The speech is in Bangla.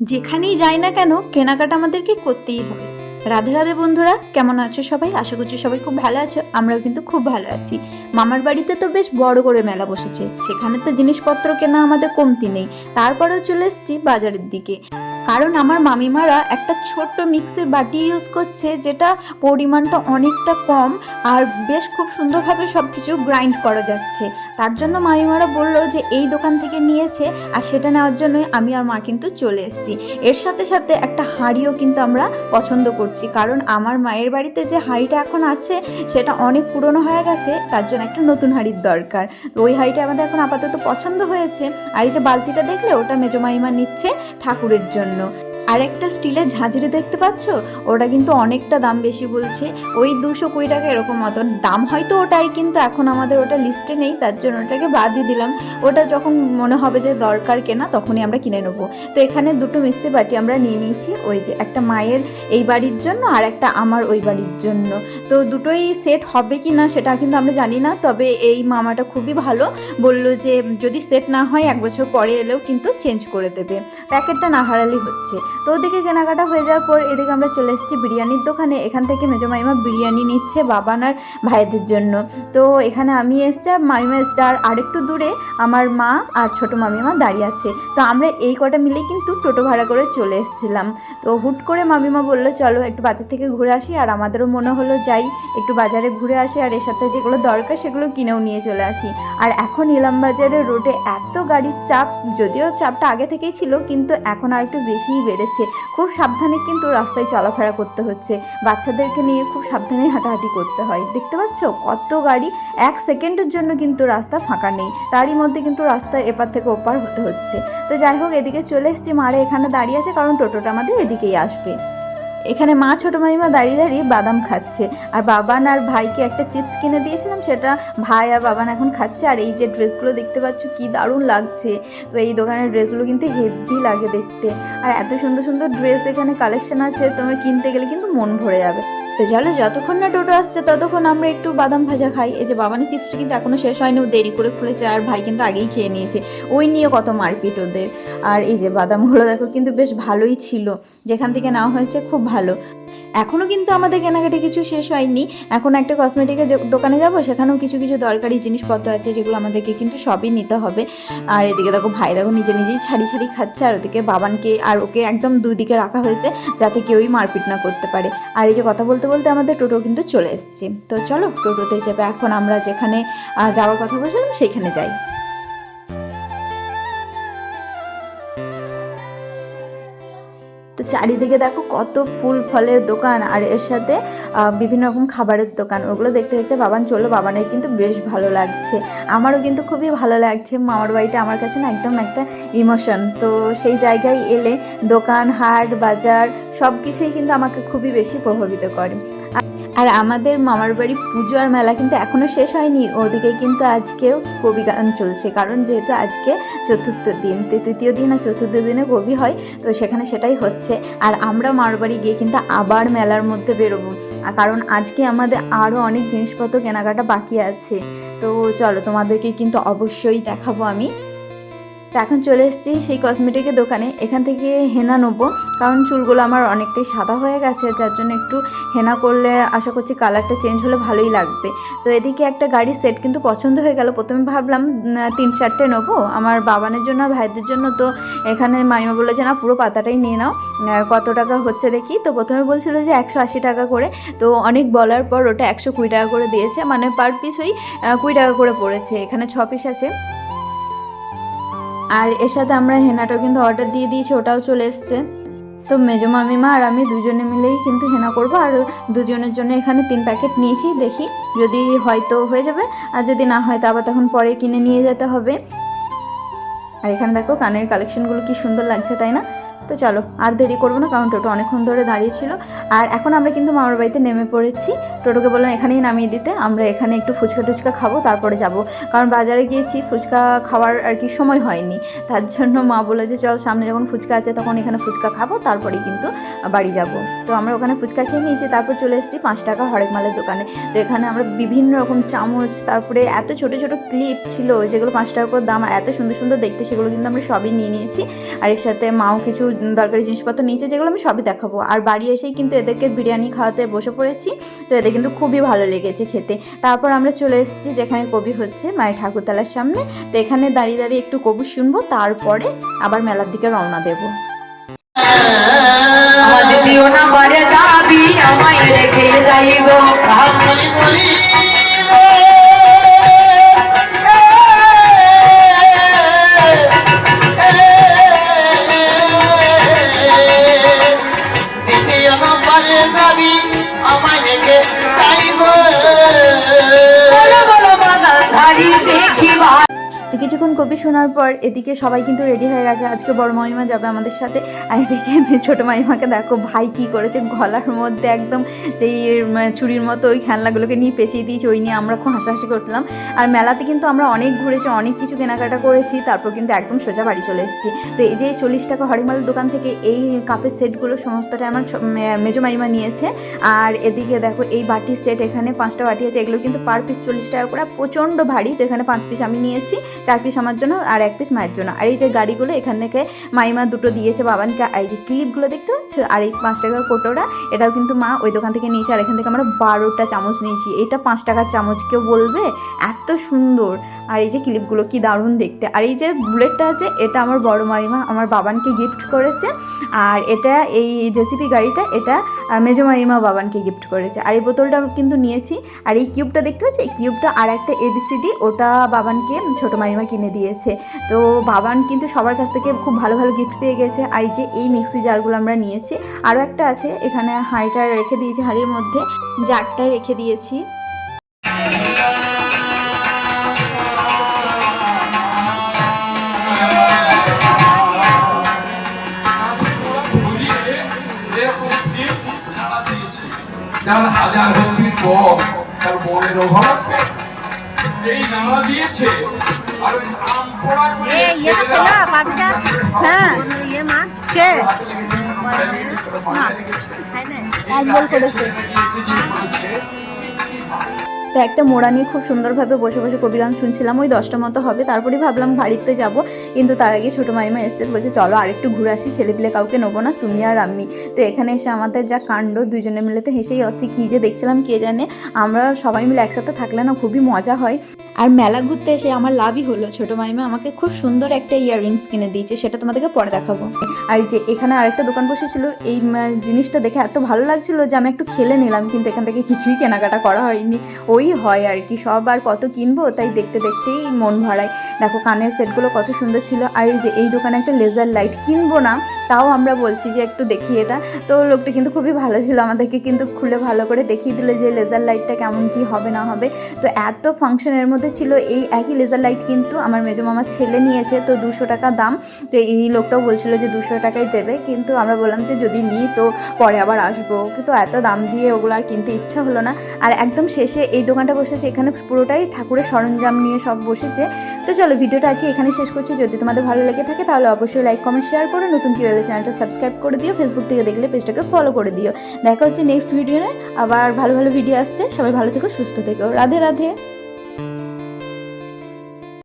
যেখানেই যাই না কেন, কেনাকাটা আমাদেরকে করতেই হবে। রাধে রাধে বন্ধুরা, কেমন আছো সবাই? আশা করছি সবাই খুব ভালো আছো, আমরাও কিন্তু খুব ভালো আছি। মামার বাড়িতে তো বেশ বড় করে মেলা বসেছে, সেখানে তো জিনিসপত্র কেনা আমাদের কমতি নেই। তারপরেও চলে এসেছি বাজারের দিকে। কারণ আমার মামিমারা একটা ছোট্ট মিক্সির বাটি ইউজ করছে, যেটা পরিমাণটা অনেকটা কম আর বেশ খুব সুন্দরভাবে সব কিছু গ্রাইন্ড করা যাচ্ছে। তার জন্য মামিমারা বলল যে, এই দোকান থেকে নিয়েছে আর সেটা নেওয়ার জন্যই আমি আর মা কিন্তু চলে এসেছি। এর সাথে সাথে একটা হাঁড়িও কিন্তু আমরা পছন্দ করছি, কারণ আমার মায়ের বাড়িতে যে হাঁড়িটা এখন আছে, সেটা অনেক পুরনো হয়ে গেছে, তার জন্য একটা নতুন হাঁড়ির দরকার। তো ওই হাঁড়িটা আমাদের এখন আপাতত পছন্দ হয়েছে। আর এই যে বালতিটা দেখলে, ওটা মেজো মাইমা নিচ্ছে ঠাকুরের জন্য। hermano আর একটা স্টিলের ঝাঁঝরি দেখতে পাচ্ছ? ওটা কিন্তু অনেকটা দাম বেশি বলছে। ওই দুশো কুড়ি টাকা এরকম মতন। দাম হয়তো ওটাই, কিন্তু এখন আমাদের ওটা লিস্টে নেই, তার জন্য ওটাকে বাদ দিয়ে দিলাম। ওটা যখন মনে হবে যে দরকার কেনা, তখনই আমরা কিনে নেব। তো এখানে দুটো মিক্সি বাটি আমরা নিয়ে নিয়েছি। ওই যে একটা মায়ের এই বাড়ির জন্য, আর একটা আমার ওই বাড়ির জন্য। তো দুটোই সেট হবে কি না সেটা কিন্তু আমরা জানি না। তবে এই মামাটা খুবই ভালো। বলল যে, যদি সেট না হয়, এক বছর পরে এলেও কিন্তু চেঞ্জ করে দেবে। প্যাকেটটা না হারালি হচ্ছে। তো ওদিকে কেনাকাটা হয়ে যাওয়ার পর এদিকে আমরা চলে এসেছি বিরিয়ানির দোকানে। এখান থেকে মেজো মাইমা বিরিয়ানি নিচ্ছে বাবান আর ভাইদের জন্য। তো এখানে আমি এসছি, আর মামিমা এসছে, আর আরেকটু দূরে আমার মা আর ছোট মামিমা দাঁড়িয়ে আছে। তো আমরা এই কটা মিলে কিন্তু টোটো ভাড়া করে চলে এসেছিলাম। তো হুট করে মামিমা বলল, চলো একটু বাজার থেকে ঘুরে আসি, আর আমাদেরও মনে হলো যাই, একটু বাজারে ঘুরে আসি, আর এর সাথে যেগুলো দরকার সেগুলো কিনেও নিয়ে চলে আসি। আর এখন ইলাম বাজারের রোডে এত গাড়ির চাপ, যদিও চাপটা আগে থেকেই ছিল, কিন্তু এখন আর একটু বেশিই বেড়েছে। খুব সাবধানে কিন্তু রাস্তায় চলাফেরা করতে হচ্ছে। বাচ্চাদেরকে নিয়ে খুব সাবধানে হাঁটাহাঁটি করতে হয়। দেখতে পাচ্ছ? কত গাড়ি এক সেকেন্ডের জন্য কিন্তু রাস্তা ফাঁকা নেই। তারই মধ্যে কিন্তু রাস্তা এপার থেকে ওপার হতে হচ্ছে। তো যাই হোক, এদিকে চলে এসেছি। মারে এখানে দাঁড়িয়ে আছে কারণ টোটোটা আমাদের এদিকেই আসবে। এখানে মা ছোটো মাইমা দাঁড়িয়ে দাঁড়িয়ে বাদাম খাচ্ছে। আর বাবান আর ভাইকে একটা চিপস কিনে দিয়েছিলাম, সেটা ভাই আর বাবান এখন খাচ্ছে। আর এই যে ড্রেসগুলো দেখতে পাচ্ছ, কি দারুণ লাগছে। তো এই দোকানের ড্রেসগুলো কিন্তু হেভি লাগে দেখতে। আর এত সুন্দর সুন্দর ড্রেস এখানে কালেকশন আছে, তোমার কিনতে গেলে কিন্তু মন ভরে যাবে। তো চলো, যতক্ষণ না টোটো আসছে ততক্ষণ আমরা একটু বাদাম ভাজা খাই। এই যে বাবানি চিপসটা কিন্তু এখনও শেষ হয়নি, ও দেরি করে খুলেছে আর ভাই কিন্তু আগেই খেয়ে নিয়েছে। ওই নিয়ে কত মারপিট ওদের। আর এই যে বাদামগুলো দেখো, কিন্তু বেশ ভালোই ছিল। যেখান থেকে নেওয়া হয়েছে খুব ভালো। এখনও কিন্তু আমাদের কেনাকাটি কিছু শেষ হয়নি। এখন একটা কসমেটিকের দোকানে যাব, সেখানেও কিছু কিছু দরকারি জিনিসপত্র আছে যেগুলো আমাদেরকে কিন্তু সবই নিতে হবে। আর এদিকে দেখো ভাই, দেখো নিজে নিজেই ছাড়ি ছাড়ি খাচ্ছে, আর ওদিকে বাবানকে আর ওকে একদম দুদিকে রাখা হয়েছে যাতে কেউই মারপিট না করতে পারে। আর এই যে কথা বলতে বলতে আমাদের টোটো কিন্তু চলে এসছে। তো চলো টোটোতে চেপে এখন আমরা যেখানে যাওয়ার কথা বলছিলাম, সেখানে যাই। চারিদিকে দেখো কত ফুল ফলের দোকান, আর এর সাথে বিভিন্ন রকম খাবারের দোকান। ওগুলো দেখতে দেখতে বাবান চলল। বাবানের কিন্তু বেশ ভালো লাগছে। আমারও কিন্তু খুবই ভালো লাগছে। মামার বাড়িটা আমার কাছে না একদম একটা ইমোশন। তো সেই জায়গায় এলে দোকান, হাট, বাজার সব কিছুই কিন্তু আমাকে খুবই বেশি প্রভাবিত করে। আর আমাদের মামার বাড়ি পুজো আর মেলা কিন্তু এখনও শেষ হয়নি, ওদিকে কিন্তু আজকেও কবি গান চলছে। কারণ যেহেতু আজকে চতুর্থ দিন তৃতীয় দিন আর চতুর্থ দিনে কবি হয়, তো সেখানে সেটাই হচ্ছে। আর আমরা মামার বাড়ি গিয়ে কিন্তু আবার মেলার মধ্যে বেরোবো। আর কারণ আজকে আমাদের আরও অনেক জিনিসপত্র কেনাকাটা বাকি আছে। তো চলো তোমাদেরকে কিন্তু অবশ্যই দেখাবো আমি। তো এখন চলে এসেছি সেই কসমেটিকের দোকানে। এখান থেকে হেনা নেব, কারণ চুলগুলো আমার অনেকটাই সাদা হয়ে গেছে, যার জন্য একটু হেনা করলে আশা করছি কালারটা চেঞ্জ হলে ভালোই লাগবে। তো এদিকে একটা গাড়ির সেট কিন্তু পছন্দ হয়ে গেল। প্রথমে ভাবলাম তিন চারটে নেব। আমার বাবানের জন্য আর ভাইদের জন্য তো এখানে মাইমা বলেছে, না, পুরো পাতাটাই নিয়ে নাও। কত টাকা হচ্ছে দেখি? তো প্রথমে বলছিল যে, একশো আশি টাকা করে। তো অনেক বলার পর ওটা একশো কুড়ি টাকা করে দিয়েছে। মানে পার পিস ওই কুড়ি টাকা করে পড়েছে। এখানে ছ পিস আছে। আর এর সাথে আমরা হেনাটাও কিন্তু অর্ডার দিয়ে দিয়েছি, ওটাও চলে এসছে। তো মেজো মামিমা আর আমি দুজনে মিলেই কিন্তু হেনা করব, আর দুজনের জন্য এখানে তিন প্যাকেট নিয়েছি, দেখি যদি হয়তো হয়ে যাবে, আর যদি না হয় তো আবার তখন পরে কিনে নিয়ে যেতে হবে। আর এখানে দেখো কানের কালেকশনগুলো কি সুন্দর লাগছে, তাই না? তো চলো, আর দেরি করব না, কারণ টোটো অনেকক্ষণ ধরে দাঁড়িয়েছিল আর এখন আমরা কিন্তু মামার বাড়িতে নেমে পড়েছি। টোটোকে বললাম, এখানেই নামিয়ে দিতে, আমরা এখানে একটু ফুচকা টুচকা খাব, তারপরে যাব। কারণ বাজারে গিয়েছি, ফুচকা খাওয়ার আর কি সময় হয়নি। তার জন্য মা বলে যে, চল, সামনে যখন ফুচকা আছে, তখন এখানে ফুচকা খাব, তারপরেই কিন্তু বাড়ি যাব। তো আমরা ওখানে ফুচকা খেয়ে নিয়েছি, তারপর চলে এসেছি পাঁচ টাকা হরেক মালের দোকানে। তো এখানে আমরা বিভিন্ন রকম চামচ, তারপরে এত ছোট ছোট ক্লিপ ছিল, যেগুলো পাঁচ টাকা করে দাম এত সুন্দর সুন্দর দেখতে, সেগুলো কিন্তু আমরা সবই নিয়ে নিয়েছি। আর এর সাথে মাও কিছু দরকারি জিনিসপত্র নিয়েছে যেগুলো আমি সবই দেখাবো। আর বাড়ি এসেই কিন্তু এদেরকে বিরিয়ানি খাওয়াতে বসে পড়েছি তো এদের কিন্তু খুবই ভালো লেগেছে খেতে। তারপর আমরা চলে এসেছি যেখানে কবি হচ্ছে মায়ের ঠাকুরতলার সামনে। তো এখানে দাঁড়িয়ে দাঁড়িয়ে একটু কবি শুনব তারপরে আবার মেলার দিকে রওনা দেবো। আমাদের দিও না বারে দাবি আমায় রেখে যাইব। বলি বলি কবি শোনার পর এদিকে সবাই কিন্তু রেডি হয়ে গেছে। আজকে বড় মামিমা যাবে আমাদের সাথে। আর এদিকে ছোটো মামিমাকে দেখো, ভাই কী করেছে গলার মধ্যে একদম সেই চুরির মতো ওই খেলনাগুলোকে নিয়ে পেঁচিয়ে দিয়েছি, ওই নিয়ে আমরা খুব হাসাহাসি করছিলাম। আর মেলাতে কিন্তু আমরা অনেক ঘুরেছি, অনেক কিছু কেনাকাটা করেছি, তারপর কিন্তু একদম সোজা বাড়ি চলে এসেছি। তো এই যে চল্লিশ টাকা হরিমাল দোকান থেকে এই কাপের সেটগুলো সমস্তটা আমার মেজো মাইমা নিয়েছে। আর এদিকে দেখো এই বাটির সেট, এখানে পাঁচটা বাটি আছে, এগুলো কিন্তু পার পিস চল্লিশ টাকা করে, প্রচণ্ড ভারী। তো এখানে পাঁচ পিস আমি নিয়েছি, চার পিস আমার জন্য আর এক পিস মায়ের জন্য। আর এই যে গাড়িগুলো, এখান থেকে মাইমা দুটো দিয়েছে বাবানকে। এই যে ক্লিপগুলো দেখতে পাচ্ছ? আর এই পাঁচ টাকার কোটোটা এটাও কিন্তু মা ওই দোকান থেকে নিয়েছে। আর এখান থেকে আমরা বারোটা চামচ নিয়েছি। এটা পাঁচ টাকার চামচ। কেউ বলবে? এত সুন্দর। আর এই যে ক্লিপগুলো কি দারুণ দেখতে। আর এই যে বুলেটটা আছে, এটা আমার বড় মাইমা আমার বাবানকে গিফট করেছে। আর এটা এই জেসিপি গাড়িটা, এটা মেজো মাইমা বাবানকে গিফট করেছে। আর এই বোতলটা কিন্তু নিয়েছি। আর এই কিউবটা দেখতে পাচ্ছি? এই কিউবটা আর একটা এবিসিডি ওটা বাবানকে ছোটো মাইমা কিনে দিয়েছে। তো বাবান কিন্তু সবার কাছ থেকে খুব ভালো ভালো গিফট পেয়ে গেছে। আর এই যে এই মিক্সি জারগুলো আমরা নিয়েছি। আরও একটা আছে, এখানে হাঁড়িটা রেখে দিয়েছি হাঁড়ির মধ্যে। জারটা রেখে দিয়েছি। যার হাজার হস্তির পর তার বনের অভাব আছে যেই নানা দিয়েছে আর ওই নাম পড়া করে ছেলেরা হ্যাঁ। কে? অম্বল করেছে। তো একটা মোড়া নিয়ে খুব সুন্দরভাবে বসে বসে কবি গান শুনছিলাম, ওই দশটা মতো হবে। তারপরেই ভাবলাম বাড়িতে যাব, কিন্তু তার আগে ছোটো মাইমা এসছে বলছে, চলো আরেকটু ঘুরে আসি, ছেলেপিলে কাউকে নেব না, তুমি আর আমি। তো এখানে এসে আমাদের যা কাণ্ড দুজনে মিলে তো হেসেই অস্তি কী যে দেখছিলাম কে জানে, আমরা সবাই মিলে একসাথে থাকলে না খুবই মজা হয়। আর মেলা ঘুরতে এসে আমার লাভই হলো, ছোটো মাইমা আমাকে খুব সুন্দর একটা ইয়াররিংস কিনে দিয়েছে, সেটা তোমাদেরকে পরে দেখাবো। আর যে এখানে আরেকটা দোকান বসেছিল, এই জিনিসটা দেখে এত ভালো লাগছিল যে আমি একটু খেলে নিলাম, কিন্তু এখান থেকে কিছুই কেনাকাটা করা হয়নি। ওই হয় আর কি, সব আর কত কিনবো তাই দেখতে দেখতেই মন ভরায়। দেখো কানের সেটগুলো কত সুন্দর ছিল আর এই যে এই দোকানে একটা লেজার লাইট কিনবো না, তাও আমরা বলছি যে একটু দেখি এটা। তো লোকটা কিন্তু খুবই ভালো ছিল, আমাদেরকে কিন্তু খুলে ভালো করে দেখিয়ে দিলে যে লেজার লাইটটা কেমন কি হবে না হবে। তো এত ফাংশনের মধ্যে ছিল, এই একই লেজার লাইট কিন্তু আমার মেজো মামার ছেলে নিয়েছে, তো দুশো টাকা দাম। তো এই লোকটাও বলছিল যে দুশো টাকাই দেবে, কিন্তু আমরা বললাম যে যদি নিই তো পরে আবার আসব। কিন্তু এত দাম দিয়ে ওগুলো আর কিনতে ইচ্ছা হলো না। আর একদম শেষে এই দোকানটা বসেছে, এখানে পুরোটাই ঠাকুরের সরঞ্জাম নিয়ে সব বসেছে। তো চলো, ভিডিওটা আজকে এখানে শেষ করছি। যদি তোমাদের ভালো লেগে থাকে, তাহলে অবশ্যই লাইক কমেন্ট শেয়ার করো। নতুন কি হলে চ্যানেলটা সাবস্ক্রাইব করে দিও। ফেসবুক থেকে দেখলে পেজটাকে ফলো করে দিও। দেখা হচ্ছে নেক্সট ভিডিও আবার ভালো ভালো ভিডিও আসছে। সবাই ভালো থেকো, সুস্থ থেকো। রাধে রাধে।